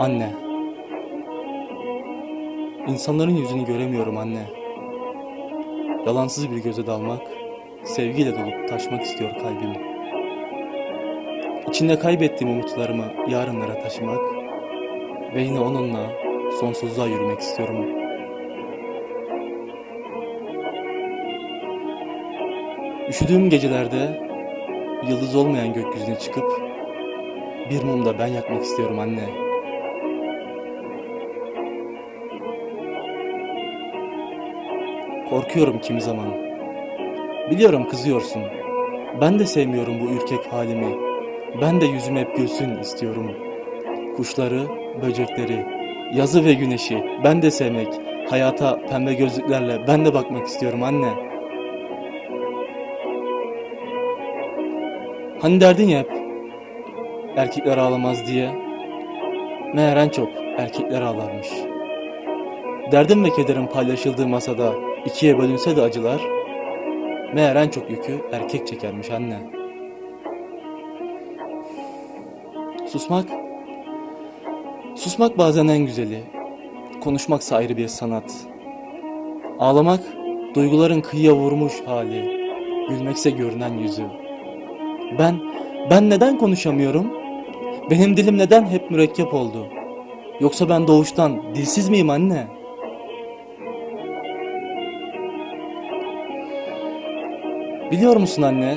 Anne. İnsanların yüzünü göremiyorum anne. Yalansız bir göze dalmak, sevgiyle dolup taşmak istiyor kalbim. İçinde kaybettiğim umutlarımı yarınlara taşımak ve yine onunla sonsuzluğa yürümek istiyorum. Üşüdüğüm gecelerde yıldız olmayan gökyüzüne çıkıp bir mum da ben yakmak istiyorum anne. Korkuyorum kimi zaman. Biliyorum kızıyorsun. Ben de sevmiyorum bu ürkek halimi. Ben de yüzüm hep gülsün istiyorum. Kuşları, böcekleri, yazı ve güneşi ben de sevmek, hayata pembe gözlüklerle ben de bakmak istiyorum anne. Hani derdin ya hep erkekler ağlamaz diye. Meğer en çok erkekler ağlarmış. Derdim ve kederim paylaşıldığı masada ikiye bölünse de acılar, meğer en çok yükü erkek çekermiş anne. Susmak, susmak bazen en güzeli, konuşmaksa ayrı bir sanat. Ağlamak, duyguların kıyıya vurmuş hali, gülmekse görünen yüzü. Ben, ben neden konuşamıyorum? Benim dilim neden hep mürekkep oldu? Yoksa ben doğuştan dilsiz miyim anne? Biliyor musun anne?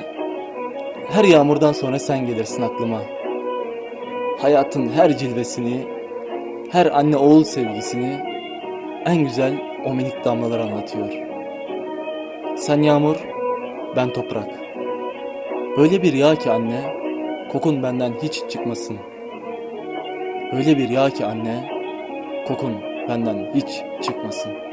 Her yağmurdan sonra sen gelirsin aklıma. Hayatın her cilvesini, her anne oğul sevgisini en güzel o minik damlalar anlatıyor. Sen yağmur, ben toprak. Öyle bir yağ ki anne, kokun benden hiç çıkmasın. Öyle bir yağ ki anne, kokun benden hiç çıkmasın.